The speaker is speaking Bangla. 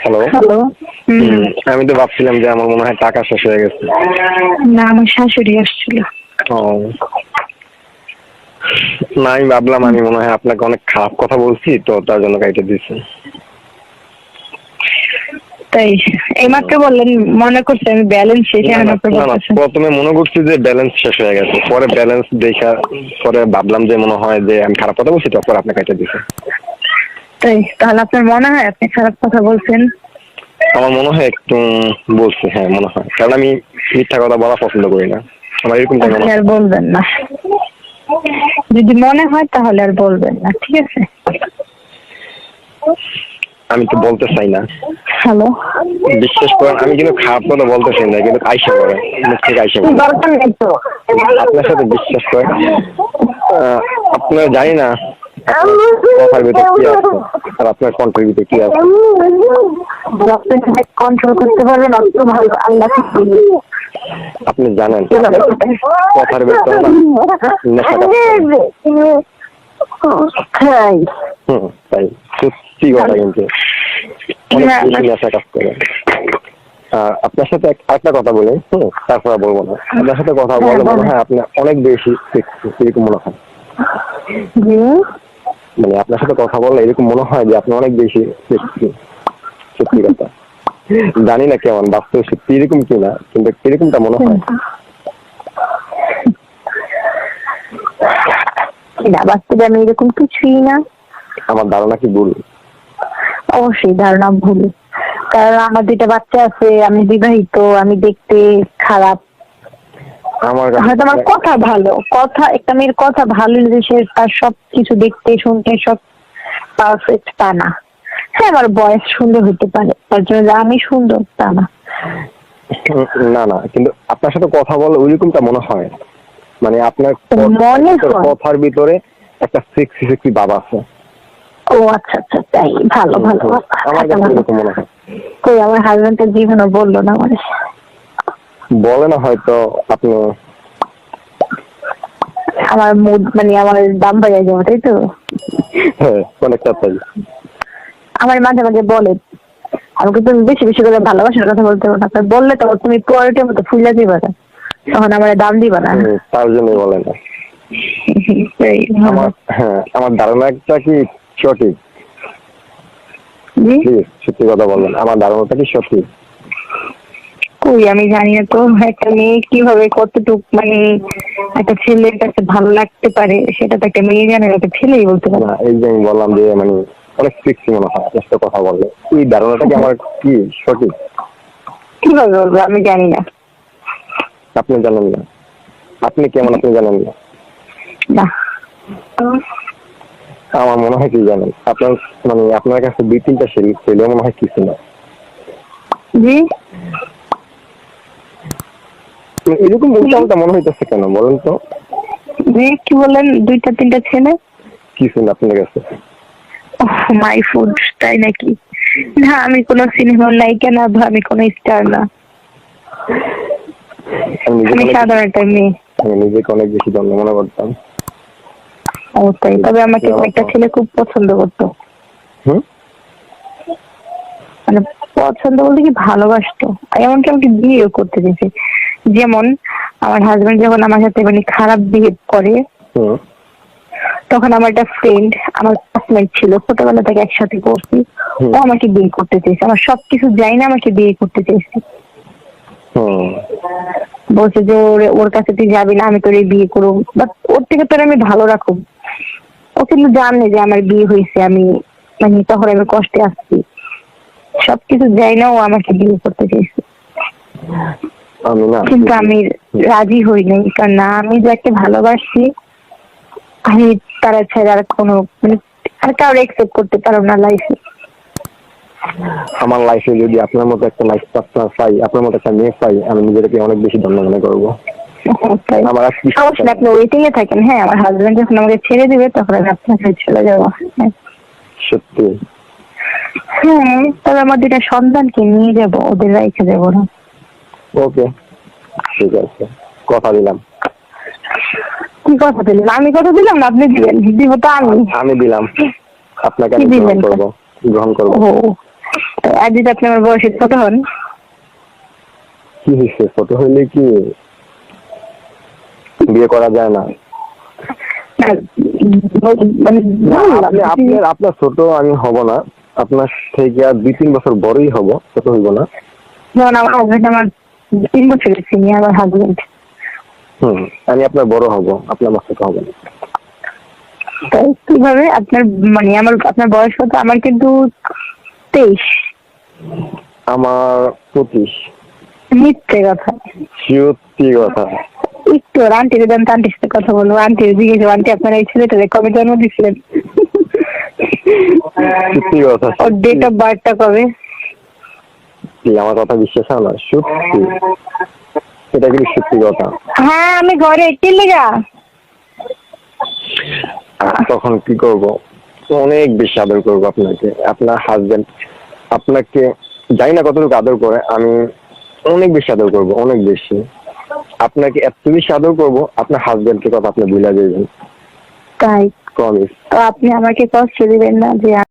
হ্যালো হ্যালো আমি তো ভাবছিলাম যে আমার মনে হয় টাকা শেষ হয়ে গেছে। না আমার শাশুড়ি আসছিল। ও। না আমি ভাবলাম আমি মনে হয় আপনাকে অনেক খারাপ কথা বলছি তো তার জন্য কাইটে দিচ্ছি। তাই এইমাত্র বললেন মনে করছে আমি ব্যালেন্স শেষ না, প্রথমে মনে করছি যে ব্যালেন্স শেষ হয়ে গেছে পরে ব্যালেন্স দেখা পরে ভাবলাম যে মনে হয় যে আমি খারাপ কথা বলছি তারপর আপনাকে কাইটে দিছে তাই তাহলে আপনার মনে হয় আপনি খারাপ কথা বলছেন? আমার মনে হয় একটু বলছি হ্যাঁ মনে হয়। কারণ আমি মিথ্যা কথা বলা পছন্দ করি না। আমার এরকম আপনি আর বলবেন না। যদি মনে হয় তাহলে আর বলবেন না ঠিক আছে? আমি তো বলতে চাই না। হ্যালো? বিশ্বাস করেন আমি কিন্তু খারাপ কথা বলতে চাই না কিন্তু আইসা করে মুখ থেকে আইসা করে আপনার সাথে বিশ্বাস করেন আহ, আপনার জানি না কথার ভিতরে কি আছে? আর আপনার কণ্ঠের ভিতরে কি আছে? কন্ট্রোল করতে পারবেন অত ভালো। আল্লাহ আপনি জানেন। কথার ভিতরে। তাই হুম তাই। সত্যি কথা কিন্তু। অনেক নেশা কাজ করে। আপনার সাথে এক- আরেকটা কথা বলি হুম তারপরে বলব না। আপনার সাথে কথা বলে মনে হয় আপনি অনেক বেশি এরকম মনে হয়। মানে আপনার সাথে কথা বললে এরকম মনে হয় যে আপনি অনেক বেশি সত্যি কথা। জানি না কেমন বাস্তবে সত্যি এরকম কিনা কিন্তু এরকমটা মনে হয়। না বাস্তবে আমি এরকম কিছুই না। আমার ধারণা কি ভুল? অবশ্যই ধারণা ভুল। কারণ আমার দুইটা বাচ্চা আছে আমি বিবাহিত আমি দেখতে খারাপ। আমার হয়তো আমার কথা ভালো কথা একটা মেয়ের কথা ভালো যে সে তার সব কিছু দেখতে শুনতে সব পারফেক্ট তা না। হ্যাঁ আমার বয়স সুন্দর হতে পারে তার জন্য যে আমি সুন্দর তা না। না না কিন্তু আপনার সাথে কথা বলে ওইরকমটা মনে হয় মানে আপনার মনে কথার ভিতরে একটা সেক্সি সেক্সি ভাব আছে। ও আচ্ছা আচ্ছা তাই ভালো ভালো। আমার কাছে এরকম মনে হয়। কই আমার হাজবেন্ডের জীবনও বলল না মানে বলে না হয়তো আপনি? আমার মুড মানে আমার দাম বাড়িয়ে যাবে তাই তো? হ্যাঁ অনেকটা তাই আমার মাঝে মাঝে বলে আমাকে তুমি বেশি বেশি করে ভালোবাসার কথা বলতে পারো না। বললে তো তুমি পোয়ারিটির মতো ফুলে দিবা না। তখন আমার দাম দিবা না। তার জন্যই বলে না। আমার হ্যাঁ আমার ধারণাটা কি সঠিক? সত্যি কথা বলেন আমার ধারণাটা কি সঠিক? কই আমি জানি না তো একটা মেয়ে কীভাবে কতটুক মানে একটা ছেলের কাছে ভালো লাগতে পারে সেটা তো একটা মেয়ে জানে একটা ছেলেই বলতে পারে। এই যে আমি বললাম যে মানে অনেক মনে হয় কথা বললে এই ধারণাটা কি আমার কি সঠিক? কীভাবে বলব আমি জানি না। আপনি জানেন না। আপনি কেমন আপনি জানেন না। না। আমার মনে হয় কি জানেন আপনার মানে আপনার কাছে দুই তিনটা ছেলে ছেলে মনে হয় কিছু না। জি? এরকম উল্টা উল্টা মনে হইতেছে কেন বলেন তো? জি কি বললেন? দুইটা তিনটা ছেলে? কিছু না আপনার কাছে? মাই ফুড তাই নাকি? না আমি কোনো সিনেমার নায়িকা না বা আমি কোনো স্টার না। আমি সাধারণ একটা মেয়ে। আমি নিজেকে অনেক বেশি ধন্য মনে করতাম। ও তাই। তবে আমাকে একটা ছেলে খুব পছন্দ করতো। হুম? মানে পছন্দ বলতে কি ভালোবাসতো। এমনকি আমাকে বিয়েও করতে দিয়েছে। যেমন আমার হাজবেন্ড যখন আমার সাথে মানে খারাপ বিহেভ করে তখন আমার একটা ফ্রেন্ড আমার ক্লাসমেট ছিল ছোটবেলা থেকে একসাথে পড়ছি। ও আমাকে বিয়ে করতে চেয়েছে। আমার সবকিছু যাই না আমাকে বিয়ে করতে চেয়েছে। বলছে যে ওর ওর কাছে তুই যাবি না আমি তোর বিয়ে করব। বাট ওর থেকে তোর আমি ভালো রাখব। ও কিন্তু জানে যে আমার বিয়ে হয়েছে আমি মানে তখন আমি কষ্টে আসছি সবকিছু যাই না ও আমাকে বিয়ে করতে চেয়েছে। আমি না কিন্তু আমি রাজি হই নাই কারণ না আমি যাকে ভালোবাসি আমি তারা ছাড়া আর কোনো মানে আর কারোর একসেপ্ট করতে পারো না লাইফে আমার লাইফে যদি আপনার মতো একটা লাইফ পার্টনার পাই আপনার মতো একটা মেয়ে পাই আমি নিজেকে অনেক বেশি ধন্য মনে করব। আমার সমস্যা আপনি ওয়েটিং এ থাকেন হ্যাঁ আমার হাজবেন্ড যখন আমাকে ছেড়ে দিবে তখন আমি আপনার কাছে চলে যাব। সত্যি? হ্যাঁ তবে আমার দুটা সন্তানকে নিয়ে যাব ওদের রেখে যাব না। ওকে ঠিক আছে কথা দিলাম। কি কথা দিলেন? আমি কথা দিলাম না? আপনি দিব তো আমি। আমি দিলাম। আপনাকে আমি গ্রহণ করব গ্রহণ করব। আজ যদি আপনি আমার বয়সের ছোট হন? কি হয়েছে? ছোট হইলে কি? বিয়ে করা যায় না। মানে আপনার আপনার ছোট আমি হব না। আপনার থেকে আর দুই তিন বছর বড়ই হব ছোট হইব না। আমার আমার তিন বছরের সিনিয়র আমার হাজবেন্ড হুম আমি আপনার বড় হব আপনার ছোট হব না। তাই কীভাবে? আপনার মানে আমার আপনার বয়স কত? আমার কিন্তু তেইশ। আমার পঁচিশ। মিথ্যে কথা। সত্যি কথা। একটু আন্টির দেন তো আন্টির সাথে কথা বলব। আন্টি জিজ্ঞেস আন্টি আপনার এই ছেলেটাকে কবে জন্ম দিয়েছিলেন সত্যি কথা। ওর ডেট অফ বার্থটা কবে? সত্যি আমার কথা বিশ্বাস হয় না সত্যি। এটা কিন্তু সত্যি কথা। হ্যাঁ আমি ঘরে কি লেগা? তখন কি করব? অনেক বেশি আদর করব আপনাকে। আপনার হাজবেন্ড আপনাকে জানি না কতটুকু আদর করে আমি অনেক বেশি আদর করব অনেক বেশি। আপনাকে এত বেশি আদর করব আপনার হাজবেন্ডকে কথা আপনি ভুলে যাবেন। তাই। প্রমিস তো আপনি আমাকে কষ্ট দিবেন না যে